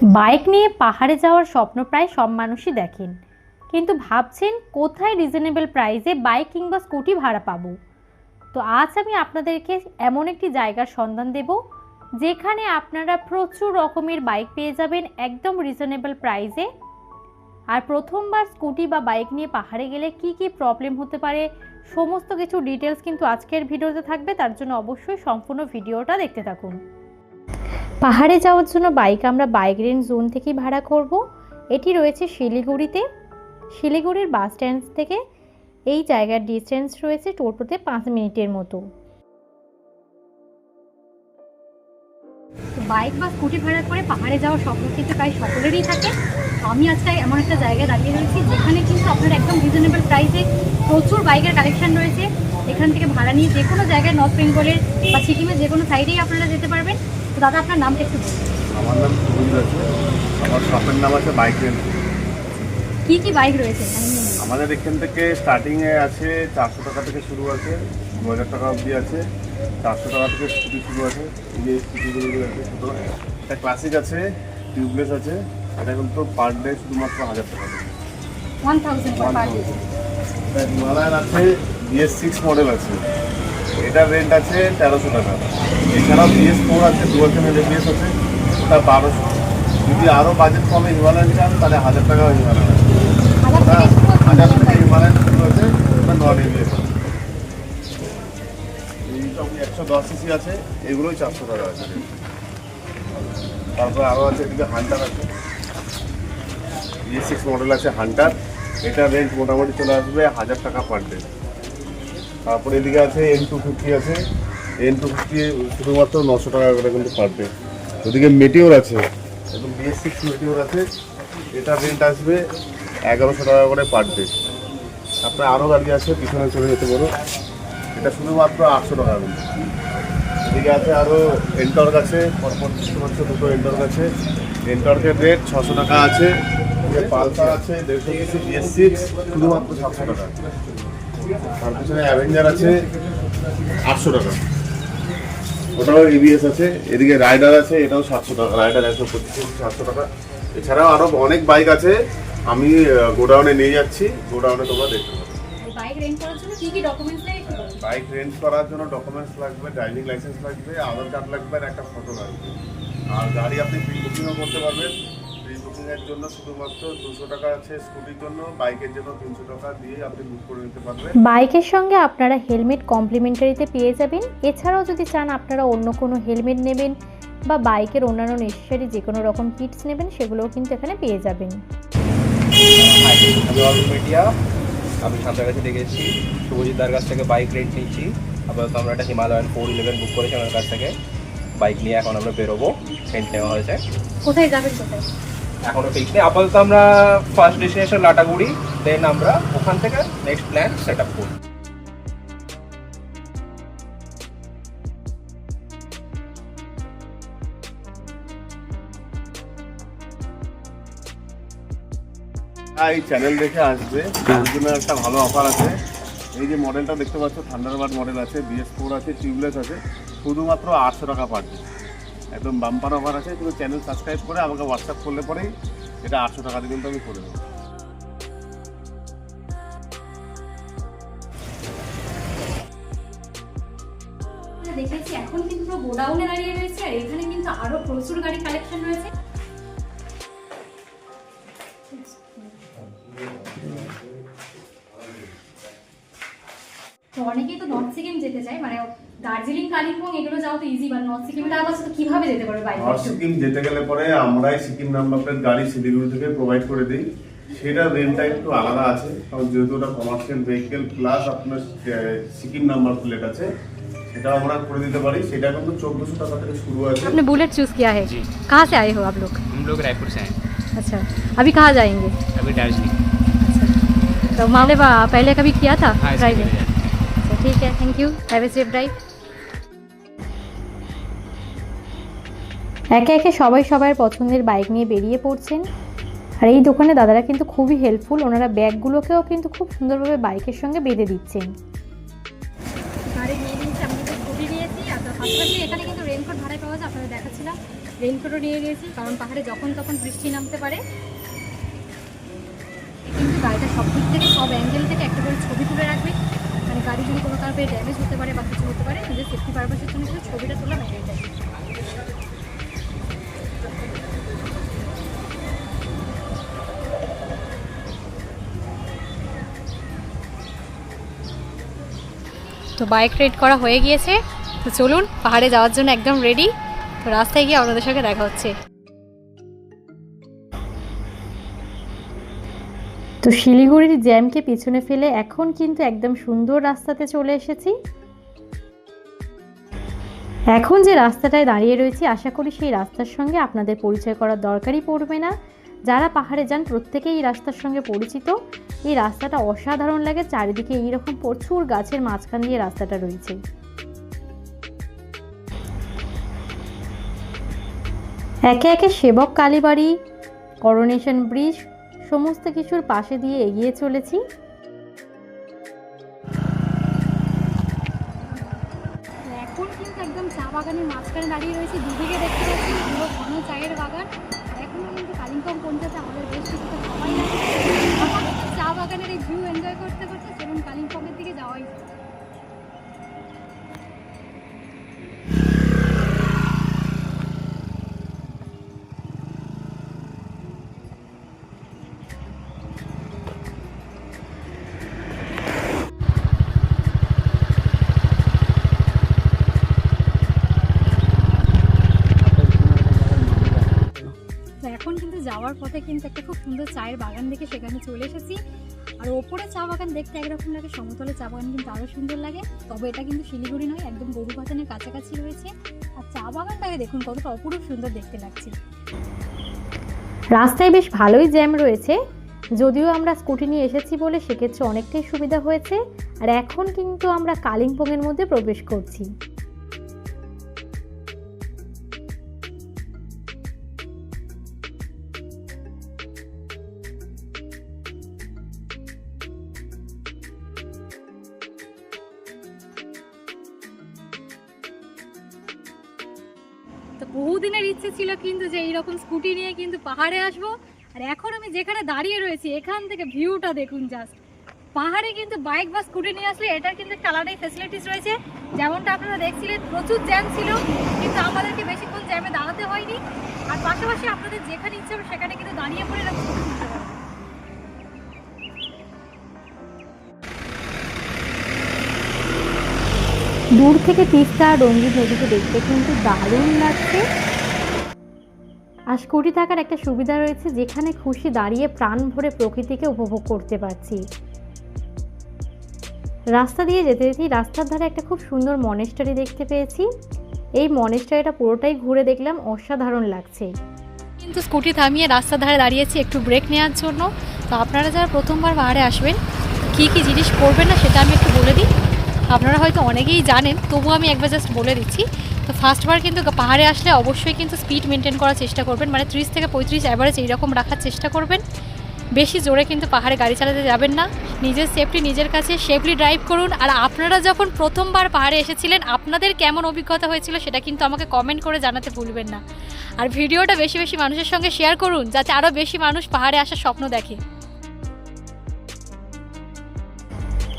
Bike নিয়ে পাহাড়ে যাওয়ার স্বপ্ন প্রায় সব মানুষই দেখেন। কিন্তু ভাবছেন কোথায় রিজনেবল প্রাইসে বাইক কিংবা স্কুটি ভাড়া পাবো? তো আজ আমি আপনাদেরকে এমন একটি জায়গার সন্ধান দেব, যেখানে আপনারা প্রচুর রকমের বাইক পেয়ে যাবেন একদম রিজনেবল প্রাইসে আর প্রথমবার স্কুটি বা বাইক নিয়ে পাহাড়ে গেলে কি কি প্রবলেম হতে পারে, সমস্ত কিছু ডিটেলস কিন্তু আজকের ভিডিওতে থাকবে, তার জন্য অবশ্যই সম্পূর্ণ ভিডিওটা দেখতে থাকুন। পাহাড়ে যাওয়ার জন্য বাইক আমরা বাইক রেন্ট জোন থেকেই ভাড়া করব। এটি রয়েছে শিলিগুড়িতে। শিলিগুড়ির বাস স্ট্যান্ড থেকে এই জায়গার ডিস্টেন্স রয়েছে টোটোতে পাঁচ মিনিটের মতো। বাইক বা স্কুটি ভাড়া করে পাহাড়ে যাওয়ার স্বপ্ন কিন্তু প্রায় সকলেরই থাকে। আমি আজকে এমন একটা জায়গায় দাঁড়িয়ে রয়েছি যেখানে কিন্তু আপনার একদম রিজনেবল প্রাইসে প্রচুর বাইকের কালেকশন রয়েছে। এখান থেকে ভাড়া নিয়ে যে কোনো জায়গায় নর্থ বেঙ্গলের বা সিকিমের যে কোনো সাইডেই আপনারা যেতে পারবেন। দাদা আপনার নামটা একটু আমার নাম সুবীর আছে। আমার শপের নাম আছে বাইক রেন্ট কি কি বাইক রয়েছে? আমাদের এখান থেকে স্টার্টিংয়ে আছে চারশো টাকা থেকে শুরু আছে দু হাজার টাকা অবধি আছে চারশো টাকা থেকে স্কুটি শুরু আছে যে স্কুটিগুলো আছে ছোটো। একটা ক্লাসিক আছে টিউবলেস আছে এটা কিন্তু পার ডে শুধুমাত্র হাজার টাকা করে। 1000 per per day। এটা হিমালয়ান আছে বিএস সিক্স মডেল আছে। এটার রেন্ট আছে তেরোশো টাকা। এছাড়াও বিএস ফোর আছে দু হাজার বিএস আছে ওটা বারোশো। যদি আরও বাজেট কমে হিমালয়ান চান তাহলে হাজার টাকা হিমালয়ান আছে। হাজার থেকে হিমালয়ান শুরু আছে ওটা নন এবিএস আছে। একশো দশ সিসি আছে এগুলোই চারশো টাকা আছে। তারপর আরও আছে এদিকে হান্টার আছে। বিএস সিক্স মডেল আছে হান্টার এটা রেন্ট মোটামুটি চলে আসবে হাজার টাকা পার ডে তারপরে এদিকে আছে এন টু ফিফটি আছে। এন টু ফিফটি শুধুমাত্র নশো টাকা করে কিন্তু পার ডে ওদিকে মেটিওর আছে, একদম বিএস সিক্স মেটিওর আছে। এটা রেন্ট আসবে এগারোশো টাকা করে পার ডে আপনার আরও গাড়ি আছে, পিছনে চলে যেতে পারো। এটা শুধুমাত্র আটশো টাকা কিন্তু এদিকে আছে আরও এন্টর্ক আছে, পরপর দুটো এন্টর্ক আছে। এন্টর্কের রেট ছশো টাকা আছে। পালসার আছে দেড়শো কেসি বিএস সিক্স শুধুমাত্র সাতশো টাকা। তার পিছনে অ্যাভেঞ্জার আছে আটশো টাকা। ওটাও এবিএস আছে এদিকে রাইডার আছে এটাও সাতশো টাকা রাইডার একশো পঁচিশ সাতশো টাকা। এছাড়াও আরও অনেক বাইক আছে আমি গোডাউনে নিয়ে যাচ্ছি গোডাউনে তোমরা দেখতে এই বাইক রেন্ট করার জন্য ডকুমেন্টস লাগবে? ড্রাইভিং লাইসেন্স লাগবে আধার কার্ড লাগবে আর একটা ফটো লাগবে। আর গাড়ি আপনি বুকিংও করতে পারবেন। প্রি বুকিংয়ের জন্য শুধুমাত্র দুশো টাকা আছে স্কুটির জন্য বাইকের জন্য তিনশো টাকা দিয়ে আপনি বুক করে নিতে পারবেন। বাইকের সঙ্গে আপনারা হেলমেট কমপ্লিমেন্টারিতে পেয়ে যাবেন। এছাড়াও যদি চান আপনারা অন্য কোনো হেলমেট নেবেন বা বাইকের অন্যান্য নেসেসারি যে কোনো রকম কিটস নেবেন সেগুলোও কিন্তু এখানে পেয়ে যাবেন। হাই আমি অরুণ কাছে থেকে এসেছি। শুভজিৎদার কাছ থেকে বাইক রেন্ট নিচ্ছি। আপাতত আমরা একটা হিমালয়ান ফোর ইলেভেন বুক করেছি আমার কাছ থেকে। বাইক নিয়ে এখন আমরা বেরোবো। রেন্ট নেওয়া হয়েছে। কোথায় যাবেন কোথায়? এখনও ফিক্স নেই। আপাতত আমরা ফার্স্ট ডেস্টিনেশন লাটাগুড়ি দেন আমরা ওখান থেকে নেক্সট প্ল্যান সেট আপ করব। হ্যাঁ এই চ্যানেল দেখে আসবে। তার জন্য একটা ভালো অফার আছে। এই যে মডেলটা দেখতে পাচ্ছ থান্ডারবার্ড মডেল আছে বিএস ফোর আছে টিউবলেস আছে। শুধুমাত্র আটশো টাকা পার। একদম বাম্পার অফার আছে তুমি চ্যানেল সাবস্ক্রাইব করে আমাকে হোয়াটসঅ্যাপ করলে পরেই এটা আটশো টাকা দিয়ে কিন্তু আমি করে দেবো। দেখেছি, এখন কিন্তু দার্জিলিং কালিম্পং এগুলো যাওয়া তো ইজি বাট নর্থ সিকিমে তারা তো কিভাবে যেতে পারবে বাইক নর্থ সিকিম যেতে গেলে পরে আমরাই সিকিম নাম্বার প্লেট গাড়ি শিলিগুড়ি থেকে প্রোভাইড করে দিই সেটা রেন্টটা একটু আলাদা আছে কারণ যেহেতু ওটা কমার্শিয়াল ভেহিকেল প্লাস আপনার আহ, সিকিম নাম্বার প্লেট আছে সেটা আমরা করে দিতে পারি সেটা কিন্তু চোদ্দোশো টাকা থেকে শুরু আছে आपने बुलेट चूज किया है जी। कहाँ से आए हो आप लोग हम लोग रायपुर से हैं अच्छा अभी कहाँ जाएंगे अभी दार्जिलिंग अच्छा तो मामले बा- पहले कभी किया था हाँ इसके ड्राइविंग लिए अच्छा ठीक है thank you have a safe drive একে একে সবাই সবার পছন্দের বাইক নিয়ে বেরিয়ে পড়ছেন। আর এই দোকানে দাদারা কিন্তু খুবই হেল্পফুল ওনারা ব্যাগগুলোকেও কিন্তু খুব সুন্দরভাবে বাইকের সঙ্গে বেঁধে দিচ্ছেন। এখানে কিন্তু রেনকোট ভাড়ায় পাওয়া যায় আপনাদের দেখাচ্ছিলাম। রেইনকোটও নিয়ে কারণ পাহাড়ে যখন তখন বৃষ্টি নামতে পারে। কিন্তু গাড়িটা সব সব অ্যাঙ্গেল থেকে একটা করে ছবি তুলে রাখবে। মানে গাড়ি কোনো ড্যামেজ হতে পারে বা কিছু হতে পারে সেফটি পারপাসের জন্য ছবিটা তোলা ম্যান্ডেটারি। তো বাইক রাইড করা হয়ে গিয়েছে। তো চলুন, পাহাড়ে যাওয়ার জন্য একদম রেডি তো রাস্তায় গিয়ে আপনাদের সঙ্গে দেখা হচ্ছে। তো শিলিগুড়ির জ্যামকে পিছনে ফেলে এখন কিন্তু একদম সুন্দর রাস্তাতে চলে এসেছি। এখন যে রাস্তাটায় দাঁড়িয়ে রয়েছি, আশা করি সেই রাস্তার সঙ্গে আপনাদের পরিচয় করার দরকারই পড়বে না। যারা পাহাড়ে যান, প্রত্যেকেই এই রাস্তার সঙ্গে পরিচিত। এই রাস্তাটা অসাধারণ লাগে। চারিদিকে এইরকম প্রচুর গাছের মাঝখান দিয়ে রাস্তাটা রয়েছে। একে একে সেবক কালীবাড়ি করোনেশন ব্রিজ সমস্ত কিছুর পাশে দিয়ে এগিয়ে চলেছি। এখন কিন্তু একদম চা বাগানের মাঝখানে দাঁড়িয়ে রয়েছে। দুদিকে দেখতে পাচ্ছি পুরো ঘন চায়ের বাগান। কালিম্পং পৌঁছাতে আমাদের বেশ কিছুটা সময় লাগে চা বাগানের এই ভিউ এনজয় করতে করতে সেরকম কালিম্পংয়ের দিকে যাওয়াই তো এখন কিন্তু যাওয়ার পথে কিন্তু একটা খুব সুন্দর চায়ের বাগান দেখে সেখানে চলে এসেছি। আর ওপরে চা বাগান দেখতে একরকম লাগে সমতলে চা বাগান কিন্তু আরও সুন্দর লাগে। তবে এটা কিন্তু শিলিগুড়ি নয়, একদম গরুপাতানের কাছাকাছি রয়েছে। আর চা বাগানটাকে দেখুন কতটা অপরূপ সুন্দর দেখতে লাগছে। রাস্তায় বেশ ভালোই জ্যাম রয়েছে, যদিও আমরা স্কুটি নিয়ে এসেছি বলে সেক্ষেত্রে অনেকটাই সুবিধা হয়েছে। আর এখন কিন্তু আমরা কালিম্পংয়ের মধ্যে প্রবেশ করছি। তো বহুদিনের ইচ্ছে ছিল কিন্তু যে এইরকম স্কুটি নিয়ে কিন্তু পাহাড়ে আসব। আর এখন আমি যেখানে দাঁড়িয়ে রয়েছি, এখান থেকে ভিউটা দেখুন জাস্ট পাহাড়ে কিন্তু বাইক বা স্কুটি নিয়ে আসলে এটার কিন্তু একটা আলাদাই ফেসিলিটিস রয়েছে। যেমনটা আপনারা দেখছিলেন, প্রচুর জ্যাম ছিল, কিন্তু আমাদেরকে বেশিক্ষণ জ্যামে দাঁড়াতে হয়নি। আর পাশাপাশি আপনাদের যেখানে ইচ্ছে সেখানে কিন্তু দাঁড়িয়ে পড়ে এরকম দূর থেকে তিস্তা আর রঙ্গিন নদীকে দেখতে কিন্তু দারুণ লাগছে। আর স্কুটি থাকার একটা সুবিধা রয়েছে, যেখানে খুশি দাঁড়িয়ে প্রাণ ভরে প্রকৃতিকে উপভোগ করতে পারছি। রাস্তা দিয়ে যেতে যেতেই রাস্তার ধারে একটা খুব সুন্দর মনেস্টারি দেখতে পেয়েছি। এই মনেস্টারিটা পুরোটাই ঘুরে দেখলাম, অসাধারণ লাগছে। কিন্তু স্কুটি থামিয়ে রাস্তার ধারে দাঁড়িয়েছি একটু ব্রেক নেওয়ার জন্য। তো আপনারা যারা প্রথমবার পাহাড়ে আসবেন, কী কী জিনিস করবেন না সেটা আমি একটু বলে দিই। আপনারা হয়তো অনেকেই জানেন, তবুও আমি একবার জাস্ট বলে দিচ্ছি। তো ফার্স্টবার কিন্তু পাহাড়ে আসলে অবশ্যই কিন্তু স্পিড মেনটেন করার চেষ্টা করবেন। মানে ত্রিশ থেকে পঁয়ত্রিশ অ্যাভারেজ এইরকম রাখার চেষ্টা করবেন। বেশি জোরে কিন্তু পাহাড়ে গাড়ি চালাতে যাবেন না। নিজের সেফটি নিজের কাছে সেফলি ড্রাইভ করুন। আর আপনারা যখন প্রথমবার পাহাড়ে এসেছিলেন, আপনাদের কেমন অভিজ্ঞতা হয়েছিল সেটা কিন্তু আমাকে কমেন্ট করে জানাতে ভুলবেন না। আর ভিডিওটা বেশি বেশি মানুষের সঙ্গে শেয়ার করুন, যাতে আরও বেশি মানুষ পাহাড়ে আসার স্বপ্ন দেখে।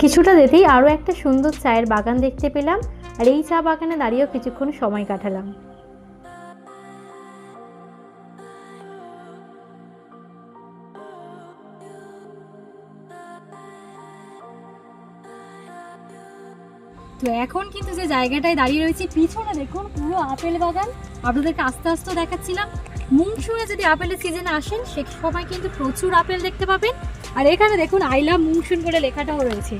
কিছুটা যেতেই আরও একটা সুন্দর চায়ের বাগান দেখতে পেলাম, আর এই চা বাগানে দাঁড়িয়েও কিছুক্ষণ সময় কাটালাম। তো এখন কিন্তু যে জায়গাটায় দাঁড়িয়ে রয়েছে, পিছনে দেখুন পুরো আপেল বাগান। আপনাদেরকে আস্তে আস্তে দেখাচ্ছিলাম। মুংসুয়ে যদি আপেলের সিজনে আসেন সে সময় কিন্তু প্রচুর আপেল দেখতে পাবেন। আর এখানে দেখুন আই লাভ মুংসুন করে লেখাটাও রয়েছে।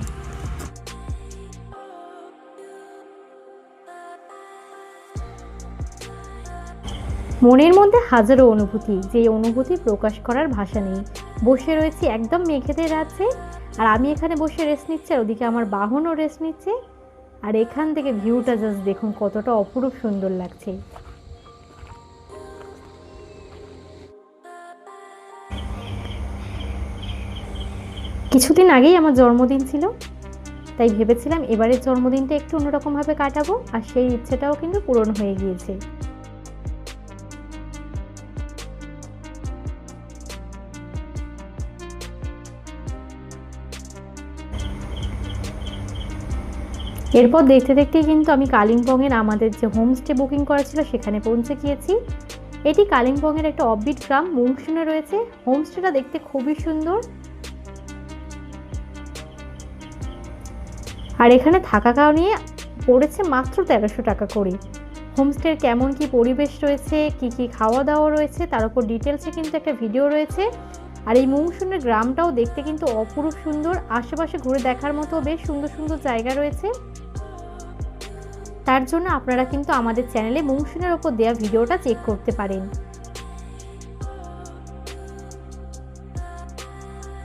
মনের মধ্যে হাজারো অনুভূতি যে অনুভূতি প্রকাশ করার ভাষা নেই। বসে রয়েছি একদম মেঘেদের রাজ্যে, আর আমি এখানে বসে রেস্ট নিচ্ছি, আর ওদিকে আমার বাহনও রেস্ট নিচ্ছে। আর এখান থেকে ভিউটা জাস্ট দেখুন কতটা অপরূপ সুন্দর লাগছে। কিছুদিন আগেই আমার জন্মদিন ছিল, তাই ভেবেছিলাম এবারের জন্মদিনটা একটু অন্যরকমভাবে কাটাবো আর সেই ইচ্ছেটাও কিন্তু পূরণ হয়ে গিয়েছে। এরপর দেখতে দেখতেই কিন্তু আমি কালিম্পংয়ের আমাদের যে হোমস্টে বুকিং করা ছিল সেখানে পৌঁছে গিয়েছি। এটি কালিম্পংয়ের একটা অববিট গ্রাম মুংশুনে রয়েছে। হোমস্টেটা দেখতে খুবই সুন্দর। আর এখানে থাকা নিয়ে পড়েছে মাত্র তেরোশো টাকা করে। হোমস্টের কেমন কি পরিবেশ রয়েছে, কি কি খাওয়া দাওয়া রয়েছে, তার উপর ডিটেলসে কিন্তু একটা ভিডিও রয়েছে। আর এই মুংশুনের গ্রামটাও দেখতে কিন্তু অপরূপ সুন্দর, আশেপাশে ঘুরে দেখার মতো বেশ সুন্দর সুন্দর জায়গা রয়েছে। তার জন্য আপনারা কিন্তু আমাদের চ্যানেলে মুংশুনের ওপর দেওয়া ভিডিওটা চেক করতে পারেন।